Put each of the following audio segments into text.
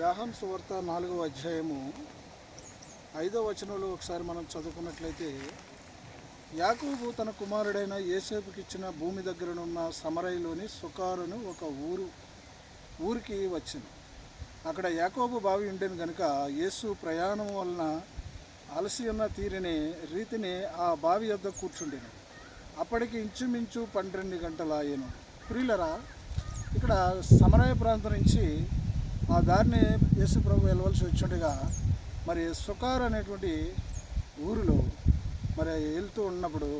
యాహం సువార్త నాలుగవ అధ్యాయము ఐదవ వచనంలో ఒకసారి మనం చదువుకున్నట్లయితే యాకూబు తన కుమారుడైన ఏసేపుకి ఇచ్చిన భూమి దగ్గరనున్న సమరయిలోని సుకారును ఒక ఊరు ఊరికి వచ్చింది. అక్కడ యాకోబు బావి ఉండేది కనుక యేసు ప్రయాణం వలన అలసి ఉన్న తీరిని రీతిని ఆ బావి వద్ద కూర్చుండేను. అప్పటికి ఇంచుమించు పన్నెండు గంటల అయ్యాను ప్రియులరా ఇక్కడ సమరయ ప్రాంతం నుంచి ఆ దారిని యేసు ప్రభు వెళ్ళవలసి వచ్చిండగా మరి సుకార్ అనేటువంటి ఊరిలో మరి వెళ్తూ ఉన్నప్పుడు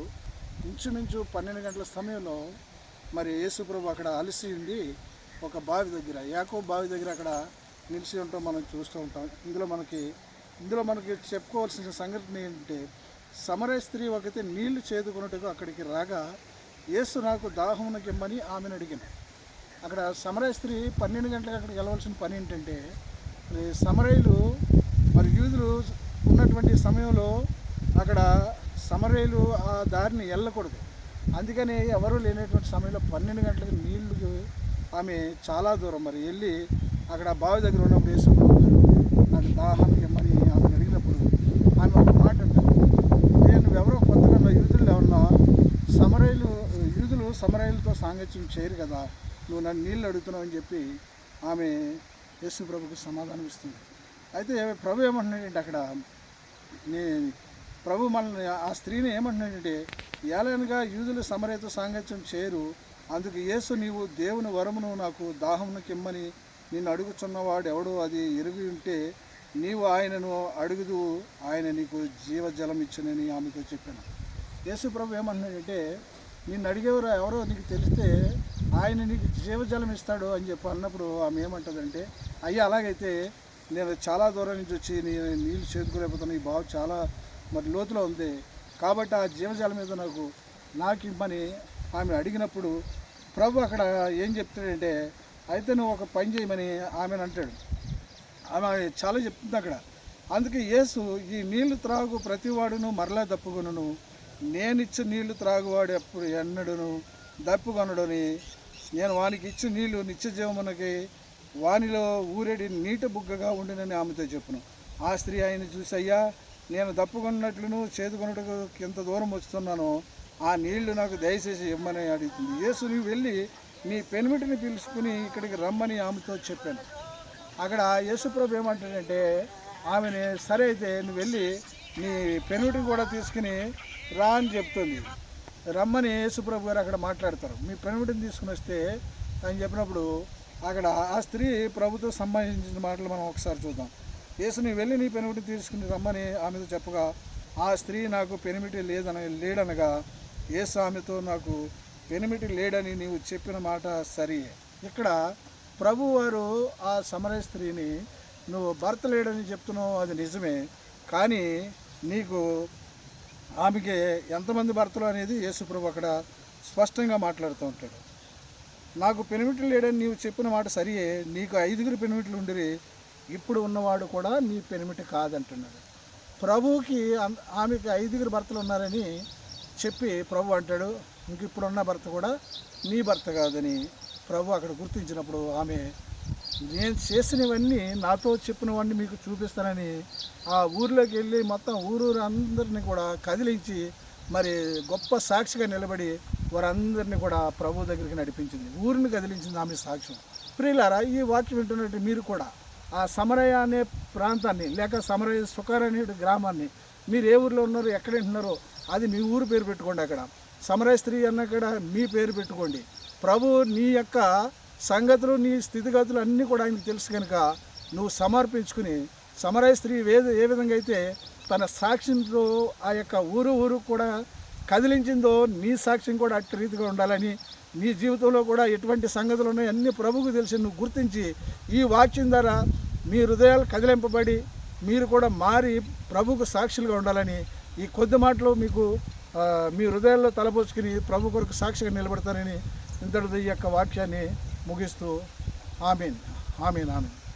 ఇంచుమించు పన్నెండు గంటల సమయంలో మరి యేసు ప్రభు అక్కడ అలసి ఉండి ఒక బావి దగ్గర యాకో బావి దగ్గర అక్కడ నిలిచి ఉంటాం మనం చూస్తూ ఉంటాం. ఇందులో మనకి ఇందులో మనకి చెప్పుకోవాల్సిన సంఘటన ఏంటంటే సమరయ స్త్రీ ఒకతే నీళ్ళు చేదుకున్నట్టుగా అక్కడికి రాగా యేసు నాకు దాహమునకి ఇమ్మని ఆమెను అడిగింది అక్కడ సమరయ స్త్రీ పన్నెండు గంటలకు అక్కడికి వెళ్ళవలసిన పని ఏంటంటే మరి సమరయులు మరి యూదులు ఉన్నటువంటి సమయంలో అక్కడ సమరయులు ఆ దారిని వెళ్ళకూడదు అందుకని ఎవరు లేనటువంటి సమయంలో పన్నెండు గంటలకు నీళ్ళు ఆమె చాలా దూరం. మరి వెళ్ళి అక్కడ బావి దగ్గర ఉన్నప్పుడు యేసు నాకు దాహానికి ఇమ్మని ఆమెను అడిగినప్పుడు ఆమె ఒక మాట అంటారు నేను ఎవరో కొత్తగా యూదులు ఎవరన్నా సమరయులు యూదులు సమరయులతో సాంగత్యం చేయరు కదా. నువ్వు నన్ను నీళ్ళు అడుగుతున్నావు అని చెప్పి ఆమె యేసు ప్రభుకి సమాధానం ఇస్తుంది. అయితే ప్రభు ఏమంటున్నాడంటే అక్కడ నే ప్రభు మనల్ని ఆ స్త్రీని ఏమంటున్నాడంటే ఏలనగా యూదులు సమరేత సాంగత్యం చేయరు. అందుకు యేసు నీవు దేవుని వరమును నాకు దాహమును కిమ్మని నిన్ను అడుగుచున్నవాడు ఎవడో అది ఎరుగు ఉంటే నీవు ఆయనను అడుగుదు. ఆయన నీకు జీవజలం ఇచ్చునని ఆమెతో చెప్పాను. యేసు ప్రభు ఏమంటున్నాడంటే నిన్ను అడిగేవారు ఎవరో నీకు తెలిస్తే ఆయన నీకు జీవజలం ఇస్తాడు అని చెప్పి అన్నప్పుడు ఆమె ఏమంటుందంటే అయ్యా అలాగైతే నేను చాలా దూరం నుంచి వచ్చి నేను నీళ్ళు చేదుకోలేకపోతున్నా ఈ బావు చాలా మరి లోతులో ఉంది. కాబట్టి ఆ జీవజలం మీద నాకు నాకు ఇమ్మని ఆమె అడిగినప్పుడు ప్రభు అక్కడ ఏం చెప్తాడంటే అయితే నువ్వు ఒక పని చేయమని ఆమెను అంటాడు. ఆమె చాలా చెప్తుంది అక్కడ. అందుకే యేసు ఈ నీళ్ళు త్రాగు ప్రతివాడును మరలా దప్పుకొనును నేనిచ్చి నీళ్ళు త్రాగువాడు ఎప్పుడు ఎన్నడును దప్పుకొనడని నేను వానికి ఇచ్చిన నీళ్ళు నిత్యజీవమునకి వానిలో ఊరేడి నీట బుగ్గగా ఉండినని ఆమెతో చెప్పును. ఆ స్త్రీ ఆయన చూసి అయ్యా నేను దప్పుకున్నట్లును చేదుకొనుటకు ఎంత దూరం వస్తున్నానో ఆ నీళ్ళు నాకు దయచేసి ఇమ్మని అడుగుతుంది. యేసు నువ్వు వెళ్ళి నీ పెనిమిటిని పిలుచుకుని ఇక్కడికి రమ్మని ఆమెతో చెప్పాను. అక్కడ యేసుప్రభు ఏమంటాడంటే ఆమెని సరే అయితే నువ్వు వెళ్ళి నీ పెనుడిని కూడా తీసుకుని రా అని చెప్తుంది. రమ్మని యేసుప్రభు గారు అక్కడ మాట్లాడతారు. మీ పెనుడిని తీసుకుని వస్తే అని చెప్పినప్పుడు అక్కడ ఆ స్త్రీ ప్రభుతో సంబంధించిన మాటలు మనం ఒకసారి చూద్దాం. యేసు నీ వెళ్ళి నీ పెనుమిటిని తీసుకుని రమ్మని ఆమెతో చెప్పగా ఆ స్త్రీ నాకు పెనిమిటి లేదన లేడనగా యేసు ఆమెతో నాకు పెనిమిటి లేడని నీవు చెప్పిన మాట సరియే ఇక్కడ ప్రభు వారు ఆ సమరయ స్త్రీని నువ్వు భర్త లేడని చెప్తున్నావు అది నిజమే. కానీ నీకు ఆమెకి ఎంతమంది భర్తలు అనేది యేసుప్రభు అక్కడ స్పష్టంగా మాట్లాడుతూ ఉంటాడు. నాకు పెనిమిట్లు లేడని నీవు చెప్పిన మాట సరియే నీకు ఐదుగురు పెనిమిట్లు ఉండిరి ఇప్పుడు ఉన్నవాడు కూడా నీ పెనిమిటి కాదంటున్నాడు. ప్రభువుకి ఆమెకి ఐదుగురు భర్తలు ఉన్నారని చెప్పి ప్రభు అంటాడు. ఇంక ఇప్పుడున్న భర్త కూడా నీ భర్త కాదని ప్రభు అక్కడ గుర్తించినప్పుడు ఆమె నేను చేసినవన్నీ నాతో చెప్పినవన్నీ మీకు చూపిస్తానని ఆ ఊర్లోకి వెళ్ళి మొత్తం ఊరూరు అందరిని కూడా కదిలించి మరి గొప్ప సాక్షిగా నిలబడి వారందరినీ కూడా ప్రభు దగ్గరికి నడిపించింది. ఊరిని కదిలించింది ఆమె సాక్ష్యం. ప్రియులారా ఈ వాక్యం వింటున్నట్టు మీరు కూడా ఆ సమరయ అనే ప్రాంతాన్ని లేక సమరయ సుకర్ అనే గ్రామాన్ని మీరు ఏ ఊరిలో ఉన్నారో ఎక్కడ ఉంటున్నారో అది మీ ఊరు పేరు పెట్టుకోండి అక్కడ. సమరయ స్త్రీ అన్న కూడా మీ పేరు పెట్టుకోండి. ప్రభు నీ యొక్క సంగతులు నీ స్థితిగతులు అన్నీ కూడా ఆయనకు తెలుసు కనుక నువ్వు సమర్పించుకుని సమరయ స్త్రీ వేద ఏ విధంగా అయితే తన సాక్ష్యంతో ఆ యొక్క ఊరు ఊరు కూడా కదిలించిందో నీ సాక్ష్యం కూడా అట్టి రీతిగా ఉండాలని నీ జీవితంలో కూడా ఎటువంటి సంగతులు ఉన్నాయో అన్ని ప్రభువుకు తెలిసి నువ్వు గుర్తించి ఈ వాక్యం ద్వారా మీ హృదయాలు కదిలింపబడి మీరు కూడా మారి ప్రభుకు సాక్షులుగా ఉండాలని ఈ కొద్ది మాటలు మీకు మీ హృదయాల్లో తలపోసుకుని ప్రభు కొరకు సాక్షిగా నిలబడతానని ఇంతటితో ఈ యొక్క వాక్యాన్ని ముగిస్తూ ఆమెన్. Amen amen.